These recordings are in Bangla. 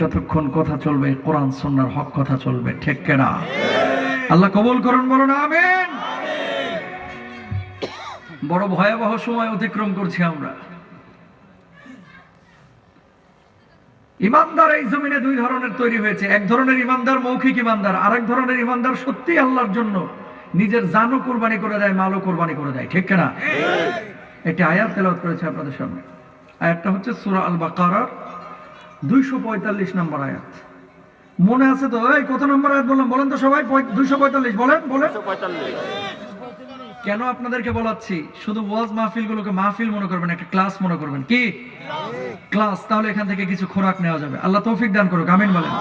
যতক্ষণ কথা চলবে কোরআন সন্ন্যার হক কথা চলবে ঠিক কেনা? আল্লাহ কবুল করুন বলুন আমিন। বড় ভয়াবহ সময় অতিক্রম করছি আমরা। ইমানদার এই জমিনে দুই ধরনের তৈরি হয়েছে। এক ধরনের ইমানদার মৌখিক ইমানদার আরেক ধরনের ইমানদার সত্যি আল্লাহর জন্য নিজের জানও কোরবানি করে দেয় মালও কোরবানি করে দেয় ঠিক কিনা? একটি আয়াত তেলাওয়াত করেছে আপনাদের সামনে। আয়াতটা হচ্ছে সূরা আল বাকারার দুইশো পঁয়তাল্লিশ নম্বর আয়াত। মনে আছে তো? এই কত নম্বর আয়াত বললাম? বলেন তো সবাই দুইশো পঁয়তাল্লিশ। বলেন বলেন। কেন আপনাদেরকে বলাচ্ছি? শুধু ওয়াজ মাহফিল গুলোকে মাহফিল মনে করবেন একটা ক্লাস মনে করবেন। কি? ক্লাস। তাহলে এখান থেকে কিছু খোরাক নেওয়া যাবে। আল্লাহ তৌফিক দান করুক। আমিন বলেন।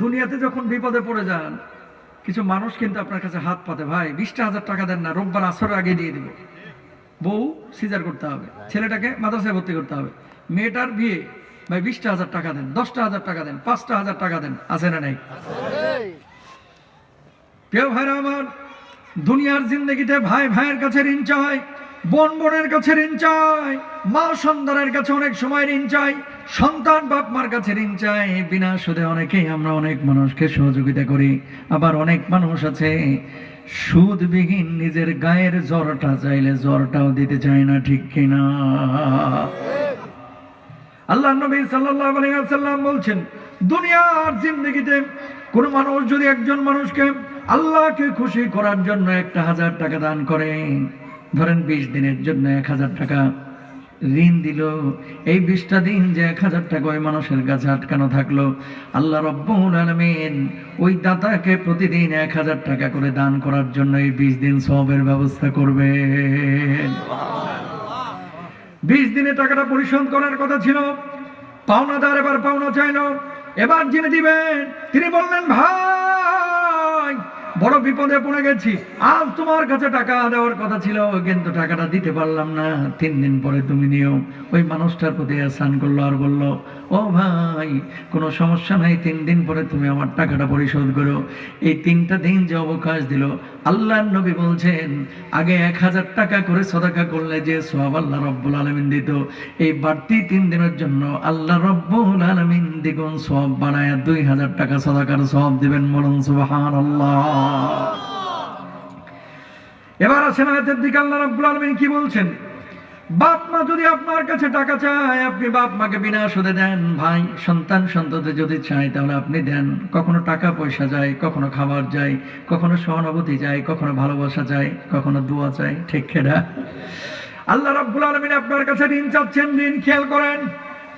দুনিয়াতে যখন বিপদে পড়ে যান কিছু মানুষ কিন্তু আপনার কাছে হাত পাতে ভাই বিশটা হাজার টাকা দেন না রোববার আসরের আগে দিয়ে দিব। বউ সিজার করতে হবে। ছেলেটাকে মাদ্রাসায় ভর্তি করতে হবে। মেয়েটার বিয়ে ভাই বিশটা হাজার টাকা দেন দশটা হাজার টাকা দেন পাঁচটা হাজার টাকা দেন আছে না নাই? কেউ ভাইরা আমার দুনিয়ার জিন্দগিতে ভাই ভাইয়ের কাছে ঋণ চায় বোন বোনের কাছে ঋণ চায় মা সন্তানের কাছে অনেক সময় ঋণ চাই সন্তান বাপ মার কাছে ঋণ চাই বিনা সুদে অনেকেই আমরা অনেক মানুষকে সহযোগিতা করি আবার অনেক মানুষ আছে সুদবিহীন নিজের গায়ের জ্বরটা চাইলে জ্বরটাও দিতে চায় না ঠিক কিনা? আল্লাহ নবী আলাইহি বলছেন, দুনিয়ার জিন্দগিতে কোন মানুষ যদি একজন মানুষকে আল্লাহকে খুশি করার জন্য একটা হাজার টাকা দান করে, ধরেন বিশ দিনের জন্য এক হাজার টাকা ঋণ দিল, এই বিশটা দিন যে এক হাজার টাকা ওই মানুষের কাছে আটকানো থাকল, আল্লাহ রব্বুল আলমিন ওই দাতাকে প্রতিদিন এক হাজার টাকা করে দান করার জন্য এই বিশ দিন সবের ব্যবস্থা করবেন। বিশ দিনে টাকাটা পরিশোধ করার কথা ছিল। পাওনাদার এবার পাওনা চাইল। এবার যিনি দিবেন, তিনি বললেন, ভাই, বড় বিপদে পড়ে গেছি। আজ তোমার কাছে টাকা দেওয়ার কথা ছিল, কিন্তু টাকাটা দিতে পারলাম না। তিন দিন পরে তুমি নিও। ওই মানুষটার প্রতি আসান করল আর বলল ও ভাই, কোনো সমস্যা নাই, তিন দিন পরে তুমি আমার টাকাটা পরিশোধ করো। এই তিনটা দিন যে অবকাশ দিল আল্লাহ নবী বলছেন, আগে এক হাজার টাকা করে সদাকা করলে যে সব আল্লাহ রব্বুল আলমিন দিত, এই বাড়তি তিন দিনের জন্য আল্লাহ রব্বুল আলমিন দ্বিগুণ সব বাড়ায় দুই হাজার টাকা সদাকার সব দিবেন বলুন সুবাহান আল্লাহ এবার আসেন আয়াতের দিকে, আল্লাহ রব্বুল আলমিন কি বলছেন? বাপ মা যদি আপনার কাছে টাকা চায়, আপনি বাপ মাকে বিনা সুদে দেন। ভাই, সন্তান সন্ততি যদি চায়, তাহলে আপনি দেন। কখনো টাকা পয়সা যায়, কখনো খাবার যায়, কখনো সহানুভূতি যায়, কখনো ভালোবাসা যায়, কখনো দোয়া চায় ঠিক খেডা আল্লাহ রাব্বুল আলামিন আপনার কাছে ঋণ চাচ্ছেন। ঋণ খেয়াল করেন।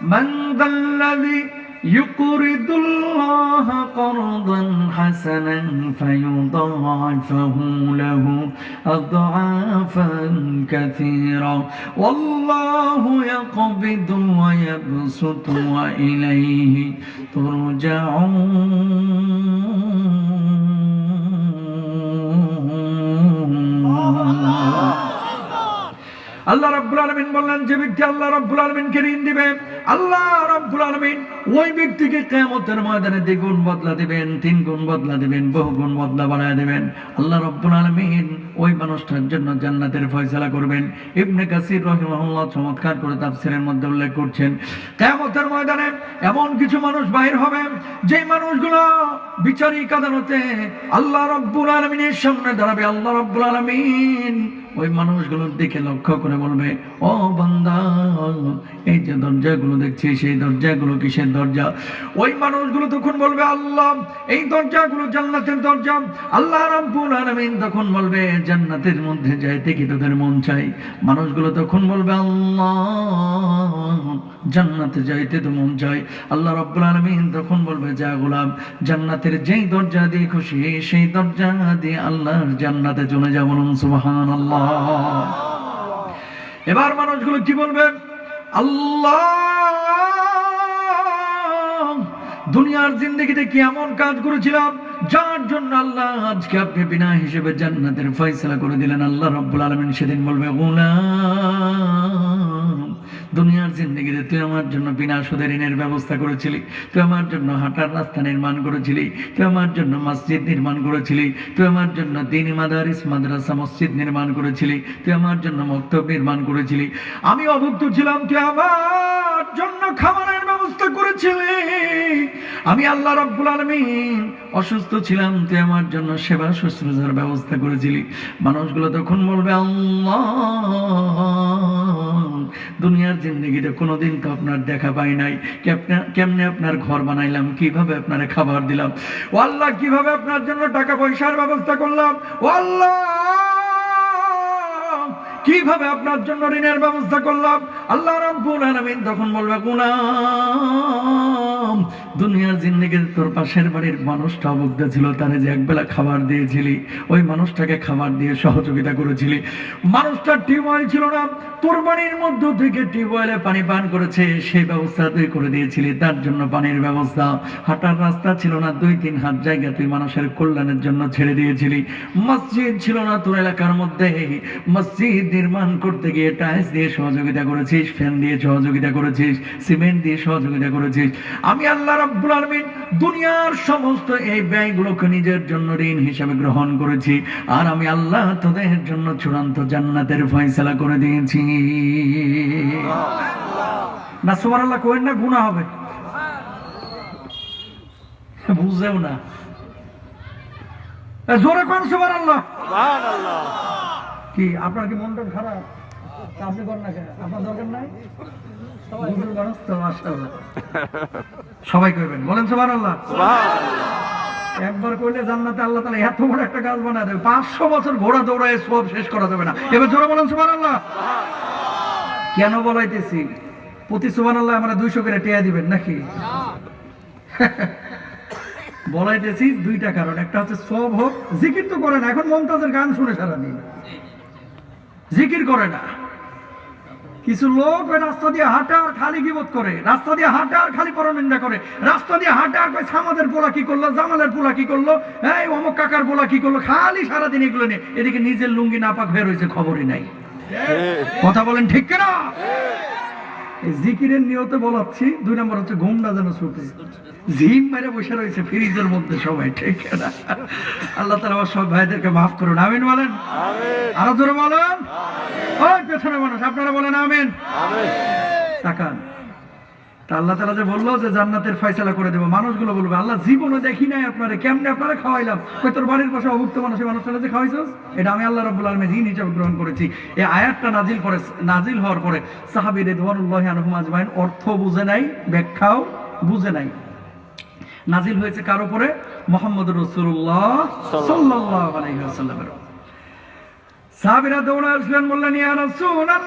মান দাল্লাযী يقرض الله قرضا حسنا فيضاعفه له أضعافا كثيرا. والله يقبض ويبسط وإليه ترجعون. আল্লাহ রাব্বুল আলামিন বললেন, যে ব্যক্তি আল্লাহ রাব্বুল আলামিনকে ঋণ দিবে, আল্লাহ রাব্বুল আলামিন ওই ব্যক্তিকে কিয়ামতের ময়দানে দ্বিগুণ বদলা দিবেন তিন গুণ বদলা দিবেন বহু গুণ বদলা বানায় দিবেন। আল্লাহ রাব্বুল আলামিন ওই মানুষটার জন্য জান্নাতের ফয়সালা করবেন। ইবনে কাসির রাহিমাহুল্লাহ চমৎকার করে তাফসীরের মধ্যে উল্লেখ করছেন, কিয়ামতের ময়দানে এমন কিছু মানুষ বাহির হবে যে মানুষগুলো বিচারিক আদালতে আল্লাহ রাব্বুল আলামিনের সামনে দাঁড়াবে। আল্লাহ রাব্বুল আলামিন ওই মানুষগুলোর দিকে লক্ষ্য করে বলবে, ও বান্দা, এই যে দরজাগুলো দেখছি, সেই দরজাগুলো কিসের দরজা? ওই মানুষগুলো তখন বলবে, আল্লাহ, এই দরজাগুলো জান্নাতের দরজা। আল্লাহ রাব্বুল আলামিন তখন বলবে, জান্নাতের মধ্যে যাইতে কি তোদের মন চাই? মানুষগুলো তখন বলবে, আল্লাহ, জান্নাতে যাইতে তো মন চাই। আল্লাহ রাব্বুল আলামিন তখন বলবে, যা গোলাম, জান্নাতের যেই দরজা দিয়ে খুশি, সেই দরজা দিয়ে আল্লাহর জান্নাতে চলে যা বলুন, সুবহানাল্লাহ। এবার মানুষগুলো কি বলবে? আল্লাহ, দুনিয়ার জিন্দগিতে কি এমন কাজ করেছিলাম? যার জন্য আল্লাহ আজকে আপনি বিনা হিসেবে জান্নাতের ফয়সলা করে দিলেন। আল্লাহ রব্বুল আলমিন সেদিন বলবে, গোলাম দুনিয়ার জিন্দগিতে তুই আমার জন্য বিনা সুদের ঋণের ব্যবস্থা করেছিলি, তুই আমার জন্য হাঁটার রাস্তা নির্মাণ করেছিলি, তুই আমার জন্য মসজিদ নির্মাণ করেছিলি, তুই আমার জন্য দিন মাদারিস মাদ্রাসা মসজিদ নির্মাণ করেছিলি, তুই আমার জন্য মক্তব নির্মাণ করেছিলি। আমি অভুক্ত ছিলাম, তুই আমার জন্য খাবারের ব্যবস্থা করেছিলি। আমি আল্লাহ রব্বুল আলমিন অসুস্থ ছিলাম, তুই আমার জন্য সেবা শুশ্রূষার ব্যবস্থা করেছিলি। মানুষগুলো তখন বলবে, আল্লাহ, দুনিয়ার জিন্দগিতে কোনোদিন তো আপনার দেখা পাই নাই। কেমনে আপনার ঘর বানাইলাম? কীভাবে আপনার খাবার দিলাম? ও আল্লাহ, কীভাবে আপনার জন্য টাকা পয়সার ব্যবস্থা করলাম? ও আল্লাহ! কীভাবে আপনার জন্য ঋণের ব্যবস্থা করলাম? আল্লাহ রাব্বুল আলামিন তখন বলবে গুনাম দুনিয়ার জিন্দেগিতে তোর পাশের বাড়ির মানুষটা অবুদ্ধ ছিল তারে যে একবেলা খাবার দিয়েছিলি, ওই মানুষটাকে খাবার দিয়ে সহযোগিতা করেছিলি। মানুষটা টিউবওয়েল ছিল না, তোর বাড়ির মধ্য থেকে টিউবওয়েলে পানি পান করেছে, সেই ব্যবস্থা তুই করে দিয়েছিলি, তার জন্য পানির ব্যবস্থা। হাঁটার রাস্তা ছিল না, দুই তিন হাত জায়গা তুই মানুষের কল্যাণের জন্য ছেড়ে দিয়েছিলি। মসজিদ ছিল না তোর এলাকার মধ্যে, মসজিদ নির্মাণ করতে গিয়ে টাইলস দিয়ে সহযোগিতা করেছিস ফ্যান দিয়ে সহযোগিতা করেছিস সিমেন্ট দিয়ে সহযোগিতা করেছিস। আমি আল্লাহ রাব্বুল আলামিন দুনিয়ার সমস্ত এই ব্যয়গুলোকে নিজের জন্য ঋণ হিসাবে গ্রহণ করেছি। আর আমি আল্লাহ তোদের জন্য চূড়ান্ত জান্নাতের ফয়সালা করে দিয়েছি। না, সুবহানাল্লাহ কোয়েন না, গুনাহ হবে। বুঝেও না। জোরে কোন সুবহানাল্লাহ। কি আপনার কি মনটা খারাপ? আপনি করেন না কেন? আপনার দরকার নাই? সবাই করবেন। বলেন সুবান আল্লাহ একবার করলে জান্নাতে আল্লাহ তালা এত বড় একটা গাছ বানা দেবে। পাঁচশো বছর ঘোড়া দৌড়ায় সব শেষ করা যাবে না। এবার জোরে বলেন সুবান আল্লাহ কেন বলাইতেছি? প্রতি সুবান আল্লাহ আমরা দুইশো করে টেয়া দিবেন নাকি? বলাইতেছি দুইটা কারণ। একটা হচ্ছে সব হোক জিকির তো করে না এখন মমতাজের গান শুনে সারাদিন জিকির করে না। কিছু লোক ওই রাস্তা দিয়ে হাঁটা আর খালি গিবত করে। রাস্তা দিয়ে হাঁটা আর খালি পরনিন্দা করে। রাস্তা দিয়ে হাঁটা আর কই সামাদের পোলা কি করল? জামালের পোলা কি করল? এই অমুক কাকার পোলা কি করল? খালি সারাদিন এগুলো নিয়ে। এদিকে নিজের লুঙ্গি নাপাক হয়ে রয়েছে খবরই নাই। কথা বলেন ঠিক কিনা? জিকিরের নিয়তে বলাচ্ছি দুই নম্বর হচ্ছে ঘুমটা যেন ছুটে। জিম মেরে বসে রয়েছে ফ্রিজের মধ্যে সবাই ঠিক না? আল্লাহ তালা আমার সব ভাইদেরকে মাফ করুন। আমিন বলেন? আরও জোরে বলেন? ওই পেছনে মানুষ আপনারা বলেন আমিন। তাকান। তা আল্লাহ তালা যে বলল যে জান্নাতের ফয়সালা করে দেবো, মানুষগুলো বলবে, আল্লাহ জীবনে দেখি নাই আপনারা, কেমনে আপনারা খাওয়াইলাম? কই, তোর বাড়ির পাশে অভুক্ত মানুষের মানুষরা যে খাওয়াইছস? এটা আমি আল্লাহ রব্বুল আলমী ঋণ হিসাবে গ্রহণ করেছি। এই আয়াতটা নাজিল করে নাজিল হওয়ার পরে সাহাবি রেদওয়ানুল্লাহ আনহুম আজমাইন অর্থ বুঝে নাই, ব্যাখ্যাও বুঝে নাই। নাজিল হয়েছে কার উপরে? মোহাম্মদ রসুল্লাহ ওয়াসাল্লামের উপর। সাহাবীরা দৌড়ে আসলেন বললেন, ইয়া রাসূলুল্লাহ,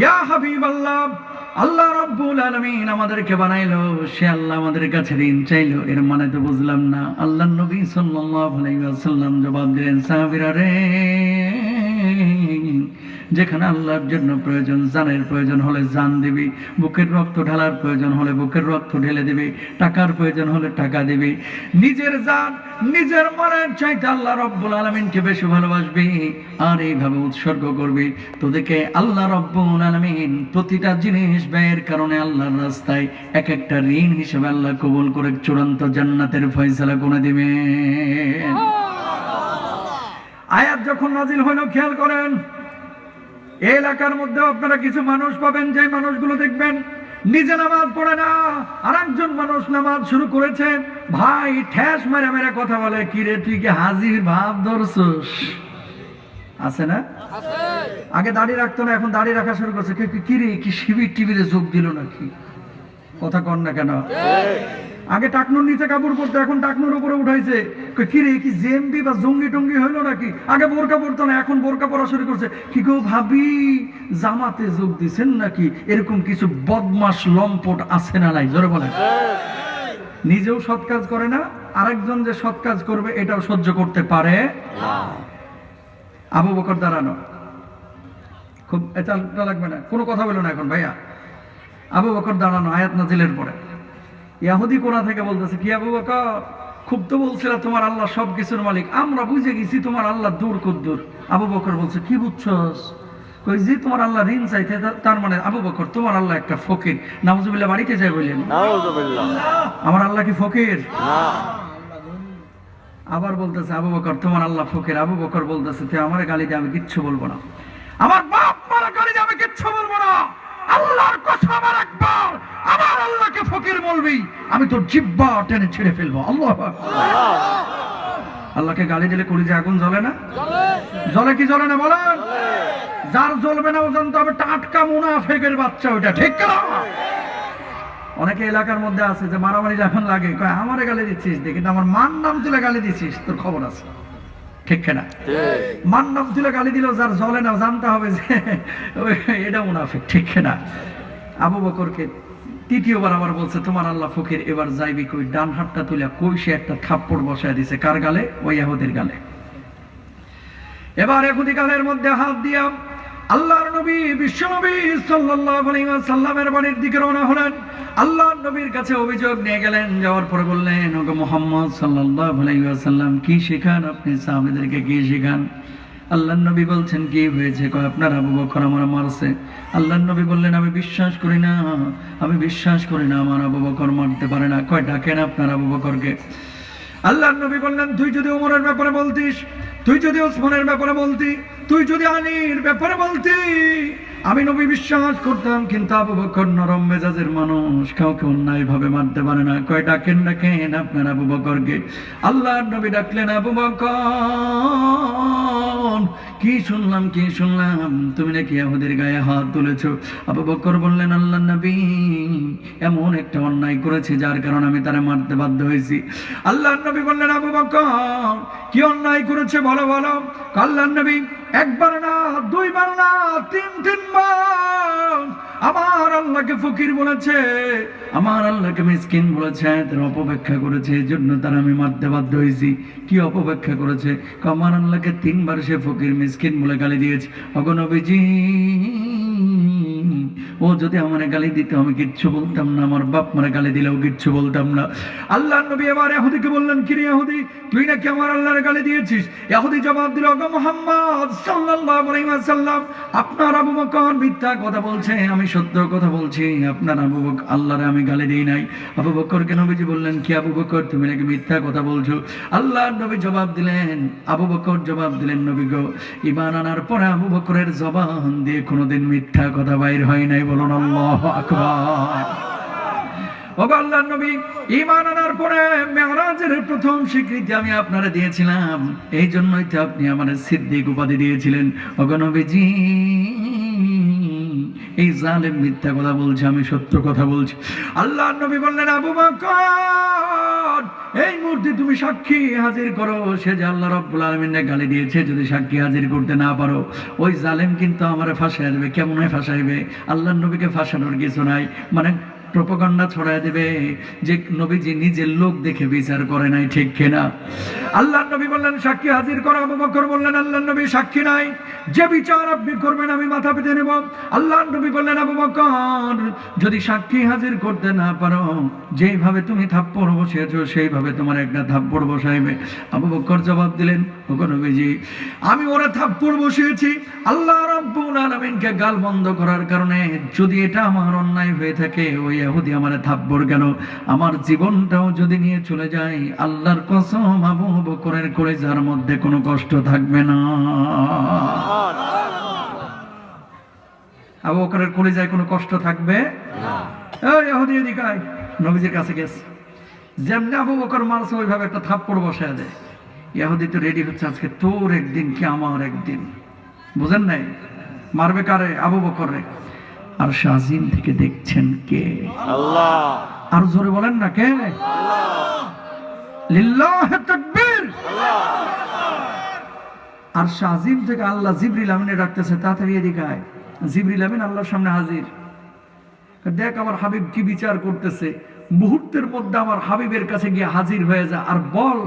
ইয়া হাবিবাল্লাহ আল্লাহ রাব্বুল আলমিন আমাদেরকে বানাইলো, সে আল্লাহ আমাদের কাছে ঋণ চাইলো। এর মানে তো বুঝলাম না। আল্লাহ নবী সাল্লাম জবাব দিলেন, সাহাবিরা রে যেখানে আল্লাহর জন্য প্রয়োজন জানের প্রয়োজন হলে জান দিবি বুকের রক্ত ঢালার প্রয়োজন হলে বুকের রক্ত ঢেলে দিবি টাকার প্রয়োজন হলে টাকা দিবি। নিজের জান নিজের মনের চাইতে আল্লাহ রব্বুল আলমিনকে বেশি ভালোবাসবি আর এইভাবে উৎসর্গ করবি। তোদেরকে আল্লাহ রব্বুল আলমিন প্রতিটা জিনিস ব্যয়ের কারণে আল্লাহর রাস্তায় এক একটা ঋণ হিসেবে আল্লাহ কবুল করে চূড়ান্ত জান্নাতের ফয়সালা করে দিবে। আয়াত যখন নাজিল হইল খেয়াল করেন এলাকার মধ্যে আপনারা কিছু মানুষ পাবেন যে মানুষগুলো দেখবেন নিজে নামাজ পড়ে না আর একজন মানুষ নামাজ শুরু করেছে, ভাই ঠেস মেরে মেরে কথা বলে, কি রে, তুই কি হাজির? ভাব ধরছস। আছে না? আগে দাড়ি রাখতো না, এখন দাড়ি রাখা শুরু করছে। কি- কি- কি রে, কি শিবির টিবিরে যোগ দিল নাকি? কথা কন না কেন? আগে টাকনুর নিচে কাপড় পরতো, এখন টাকনুর উপরে উঠাইছে। কি রে কি জেএমবি বা জঙ্গি টঙ্গি হইল নাকি? আগে বোরকা পরতো না, এখন বোরকা পরা শুরু করছে। কি গো ভাবি, জামাতে যোগ দিছেন নাকি? এরকম কিছু বদমাস লম্পট আছে না নাই? জোরে বলেন। নিজেও সৎ কাজ করে না, আরেকজন যে সৎ কাজ করবে, এটাও সহ্য করতে পারে আবু বকর, দাঁড়ানো। খুব চালটা লাগবে না। কোনো কথা বলো না এখন, ভাইয়া। আবু বকর, দাঁড়ানো, আয়াত নাজিলের পরে। ইয়াহুদি কোনা থেকে বলতেছে কি আবু বকর? খুব তো বলছিল তোমার আল্লাহ সব কিছুর মালিক। আমরা বুঝে গেছি তোমার আল্লাহ দূর কুদ্দুর আবু বকর বলছে কি বুঝছস? কই যে তোমার আল্লাহ ঋণ চাইতে তার মানে আবু বকর তোমার আল্লাহ একটা ফকির। নামজুবিল্লাহ বাড়িতে যায় বললেন আমার আল্লাহ কি ফকির? আবার বলতেছে আবু বকর তোমার আল্লাহ ফকির। আবু বকর বলতেছে তুই আমার গালি দিয়ে আমি কিচ্ছু বলব না। আমার বাপ মারা গালি দিয়ে আমি কিচ্ছু বলব না। আল্লাহর কথা আমার একবার, আমার আল্লাহকে ফকির বলবি, আমি তোর জিব্বা টেনে ছেড়ে ফেলব। আল্লাহ আল্লাহকে গালি দিলে কলিজে আগুন জ্বলে না? জ্বলে কি জ্বলে না বলেন? যার জ্বলবে না ও জানতে হবে টাটকা মুনাফেকের বাচ্চা ওইটা, ঠিক না অনেকে এলাকার মধ্যে আছে যে মারামারি যখন লাগে, কয়, আমারে গালি দিচ্ছিস? দেখি আমার মান নাম তুলে গালি দিচ্ছিস, তোর খবর আছে। ঠিক না মান নাম গালি দিল যার জলে না জানতে হবে যে এটা মুনাফিক ঠিক না আবু বকরকে তৃতীয়বার আবার বলছে তোমার আল্লাহ ফকির এবার যাইবি কই? ডান হাতটা তুলে কই? সে একটা থাপ্পড় বসায় দিছে। কার গালে? ওই ইহুদির গালে। এবার একুদি গালের মধ্যে হাত দিয়া আল্লাহর নবী বিশ্বনবী ওয়াসাল্লামের বাড়ির দিকে রওনা হলেন। আল্লাহর নবীর কাছে অভিযোগ নিয়ে গেলেন, যাওয়ার পরে বললেন, ওগো মুহাম্মদ ওয়াসাল্লাম, কি শেখান আপনি? সাহাবীদেরকে কি শেখান? আল্লাহর নবী বলছেন, কি হয়েছে? কয়, আপনার আবু বকর আমার মারছে। আল্লাহর নবী বললেন, আমি বিশ্বাস করি না, আমি বিশ্বাস করি না, আমার আবু বকর মারতে পারে না। কয়, ডাকেন আপনার আবু বকরকে। আল্লাহ নবী বললেন, তুই যদি ওমরের ব্যাপারে বলতিস, তুই যদি ওসমানের ব্যাপারে বলতি তুই যদি আলীর ব্যাপারে বলতি, আমি নবী বিশ্বাস করতাম, কিন্তু আবু বকর নরম মেজাজের মানুষ, কাউকে অন্যায় ভাবে মারতে পারে না। কয়, ডাকেন ডাকেন আপনার আবু বকরকে? আল্লাহর নবী ডাকলেন, আবু বকর, কি শুনলাম কি শুনলাম? তুমি নাকি আমাদের গায়ে হাত তুলেছো? আবু বকর বললেন আল্লাহ নবী, এমন একটা অন্যায় করেছে, যার কারণে আমি তারা মারতে বাধ্য হয়েছি। আল্লাহ নবী বললেন, আবু বকর, কি অন্যায় করেছে বলো বলো? আল্লাহ নবী একবার না, দুইবার না, তিন, তিনবার। আমার আল্লাহকে ফকির বলেছে, আমার আল্লাহকে মিসকিন বলেছে, তার অপব্যাখ্যা করেছে এই জন্য তারা আমি মারতে বাধ্য হয়েছি। কি অপব্যাখ্যা করেছে? আমার আল্লাহকে তিনবার সে ফকির, মিসকিন বলে গালি দিয়েছে। অগনবীজি ও যদি আমার গালি দিত, আমি কিচ্ছু বলতাম না। আমার বাপ মারা গালি দিলেও কিচ্ছু বলতাম না। আল্লাহ নবী এবার এহুদিকে বললেন কিরে এহুদি তুই নাকি আমার আল্লাহর গালি দিয়েছিস? এহুদি জবাব দিল, ওগো মোহাম্মদ সাল্লাল্লাহু আলাইহি ওয়াসাল্লাম, আপনার আবু বকর মিথ্যা কথা বলছে, আমি সত্য কথা বলছি। আপনার আবু বকর আল্লাহরে আমি গালি দেই নাই। আবু বকরকে নবীজি বললেন, কি আবু বকর, তুমি নাকি মিথ্যা কথা বলছো? আল্লাহ নবী জবাব দিলেন, আবু বকর জবাব দিলেন, নবী গো ইমান আনার পরে আবু বকরের জবান দিয়ে কোনোদিন মিথ্যা কথা বাইর হয় নাই, বলুন আল্লাহ আকবার। ওগো আল্লাহর নবী ইমান আনার পরে মেহরাজের প্রথম স্বীকৃতি আমি আপনারা দিয়েছিলাম। এই জন্যই তো আপনি আমার সিদ্দিক উপাধি দিয়েছিলেন। ওগো নবীজি এই জালেম মিথ্যা কথা বলছে, আমি সত্য কথা বলছি। আল্লাহ নবী বললেন, আবু বকর, এই মুহূর্তে তুমি সাক্ষী হাজির করো। সে যে আল্লাহ রব্বুল আলমিনে গালি দিয়েছে, যদি সাক্ষী হাজির করতে না পারো, ওই জালেম কিন্তু আমার ফাঁসাই দেবে। কেমন ফাঁসাইবে? আল্লাহ নবীকে ফাঁসানোর কিছু নাই। মানে প্রপগন্ডা ছড়ায় দেবে যে নবীজি নিজের লোক দেখে বিচার করে নাই, ঠিক কিনা? আল্লাহ নবী বললেন, সাক্ষী হাজির করো বকর বললেন আল্লাহ নবী সাক্ষী নাই। যে বিচার আপনি করবেন, আমি মাথা পেতে নেব। আল্লাহ নবী বললেন, আবু বকর, যদি সাক্ষী হাজির করতে না পারো, যেইভাবে তুমি থাপ্পড় বসিয়েছো, সেইভাবে তোমার একটা থাপ্পড় বসাইবে। আবু বকর জবাব দিলেন, ওগো নবীজি, আমি ওরা থাপ্পড় বসিয়েছি। আল্লাহ রাব্বুল আলামিনকে গাল বন্ধ করার কারণে যদি এটা আমার অন্যায় হয়ে থাকে, ওই ইহুদি আমার থাপ্পড় কেন? আমার জীবনটাও যদি নিয়ে চলে যায় আল্লাহর কসম আবু বকরের করে যার মধ্যে কোনো কষ্ট থাকবে না। আবু বকরের কলিজায় কোনো কষ্ট থাকবে? এই ইহুদি এদিকে। নবীজির কাছে গেছে। যেমনি আবু বকর মারছে ওইভাবে একটা থাপ্পড় বসায় দেয়। ইহুদি তো রেডি হচ্ছে আজকে তোর একদিন কি আমার একদিন? বুঝেন নাই? মারবে কারে? আবু বকর বকরে আর শাহিন থেকে দেখছেন কে? আল্লাহ। আর জোরে বলেন না কে? তাকবীর। আর শাহিম থেকে আল্লাহ জিবরিল আমিনে ডাকতেছে তাড়াতাড়ি এদিকে আয়। জিবরিল আমিন আল্লাহর সামনে হাজির। দেখ আমার হাবিব কি বিচার করতেছে। মুহূর্তের মধ্যে আমার হাবিবের কাছে গিয়ে হাজির হয়ে যা আর বল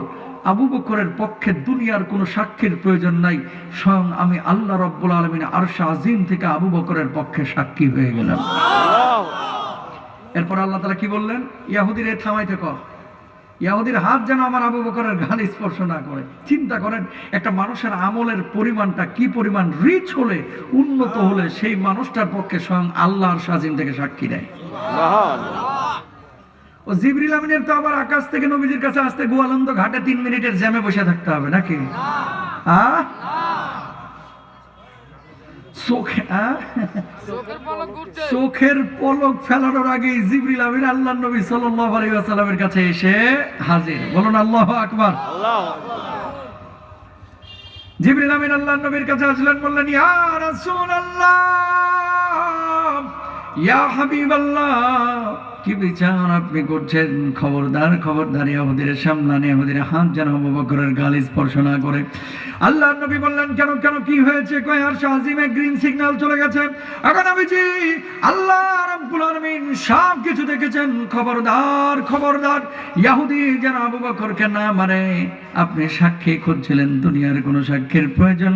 আবু বকরের পক্ষে দুনিয়ার কোনো সাক্ষীর প্রয়োজন নাই, স্বয়ং আমি আল্লাহ রব্বুল আলমিন আর শাহিম থেকে আবু বকরের পক্ষে সাক্ষী হয়ে গেলাম। এরপর আল্লাহ তালা কি বললেন? ইয়াহুদির এ থামাইতে কর। ইয়াহুদির হাত যেন আমার আবু বকরের গান স্পর্শ না করে। চিন্তা করেন, একটা মানুষের আমলের পরিমাণটা কি পরিমাণ রিচ হলে, উন্নত হলে সেই মানুষটার পক্ষে স্বয়ং আল্লাহর সাজিম থেকে সাক্ষী দেয়। ও জিবরিল আমিনের তো আবার আকাশ থেকে নবীজির কাছে আসতে গোয়ালন্দ ঘাটে তিন মিনিটের জ্যামে বসে থাকতে হবে নাকি? চোখের পলক ফেলানোর আগে জিবরিল আমিন আল্লাহ নবী আলাইহি কাছে এসে হাজির। বলুন আল্লাহু আকবার। জিবরিল আমিন আল্লাহ নবীর কাছে আসলেন বললেন ইয়া রাসূলুল্লাহ! ইয়া হাবিবাল্লাহ, কি বিচার আপনি করছেন? খবরদার খবরদার ইহুদির সামলানে ইহুদির হাত যেন আবু বকরের গালি স্পর্শ না করে। আল্লাহ নবী বললেন, কেন কেন, কি হয়েছে? কয়, আর শাহিমে গ্রিন সিগন্যাল চলে গেছে? এখন আমি জি আল্লাহ রাব্বুল আলামিন সব কিছু দেখেছেন। খবরদার খবরদার। ইহুদি যেন আবু বকরকে না মারে আপনি সাক্ষী খুঁজছিলেন, দুনিয়ার কোনো সাক্ষীর প্রয়োজন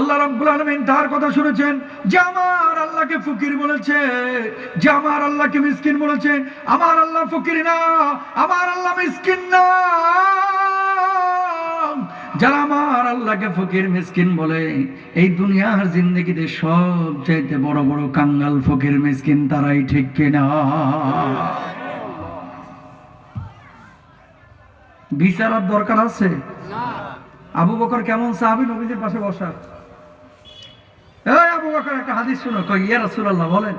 আল্লাহ রাব্বুল আলামিন তার কথা শুনেছেন যে আমার আল্লাহকে ফকির বলেছে যে আমার আল্লাহকে মিসকিন বলেছে আমার আল্লাহ ফকির না আমার আল্লাহ মিসকিন না। যারা আমার আল্লাহকে ফকির মিসকিন বলে এই দুনিয়ার জিন্দগিতে সব চাইতে বড় বড় কাঙ্গাল ফকির মিসকিন তারাই ঠিক কিনা? বিচারার দরকার আছে? আবু বকর কেমন সাহাবি? নবীদের পাশে বসা আবু বকর, একটা হাদিস শুনো কই ইয়া রাসূলুল্লাহ, বলেন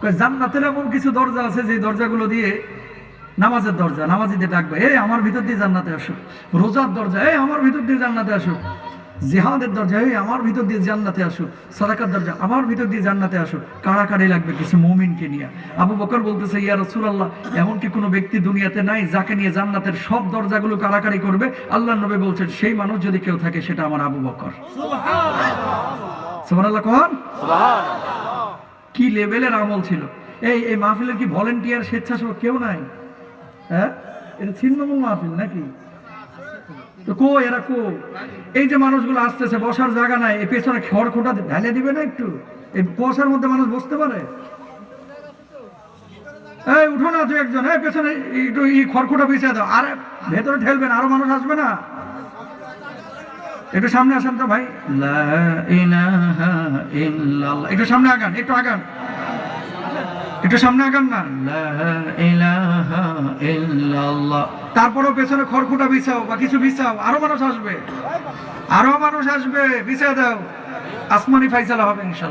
কই জান্নাতের এমন কিছু দরজা আছে যে দরজাগুলো দিয়ে নামাজের দরজা নামাজিদের ডাকবে, এই, আমার ভিতর দিয়ে জান্নাতে আসো, রোজার দরজা, এই, আমার ভিতর দিয়ে জান্নাতে আসো, জিহাদের দরজা, এই, আমার ভিতর দিয়ে জান্নাতে আসো, সাদাকার দরজা, আমার ভিতর দিয়ে জান্নাতে আসো। কাড়াকাড়ি লাগবে কিছু মুমিনকে নিয়ে। আবু বকর বলতেছে, ইয়া রাসূলুল্লাহ, এমন কি কোনো ব্যক্তি দুনিয়াতে নাই যাকে নিয়ে জান্নাতের সব দরজাগুলো কাড়াকাড়ি করবে? আল্লাহ নবী বলছেন, সেই মানুষ যদি কেউ থাকে, সেটা আমার আবু বকর। সুবহানাল্লাহ কোন? কি লেভেলের আমল ছিল? এই এই মাহফিলের কি ভলেন্টিয়ার স্বেচ্ছাসেবক কেউ নাই? হ্যাঁ? এটা ছিন্নমূল মাহফিল নাকি? তো কো এরা কো এই যে মানুষগুলো আসতেছে বসার জায়গা নাই এই পেছনে খড় খোটা ঢালে দিবে না একটু? এই কুয়াশার মধ্যে মানুষ বসতে পারে? এই উঠো না তুই একজন এই পেছনে একটু এই খড়খোটা বিছিয়ে দাও। আর ভেতরে ঠেলবেন আরও মানুষ আসবে না? একটু সামনে আসেন তো ভাই। একটু সামনে আগান, একটু আগান। একটু সামনে আগান না। তারপরেও পেছনে খড়কুটা বিছাও বা কিছু বিছাও, আরও মানুষ আসবে। আরও মানুষ আসবে বিছা দাও। আসমানি ফাইসালা হবে ইনশাল্লাহ।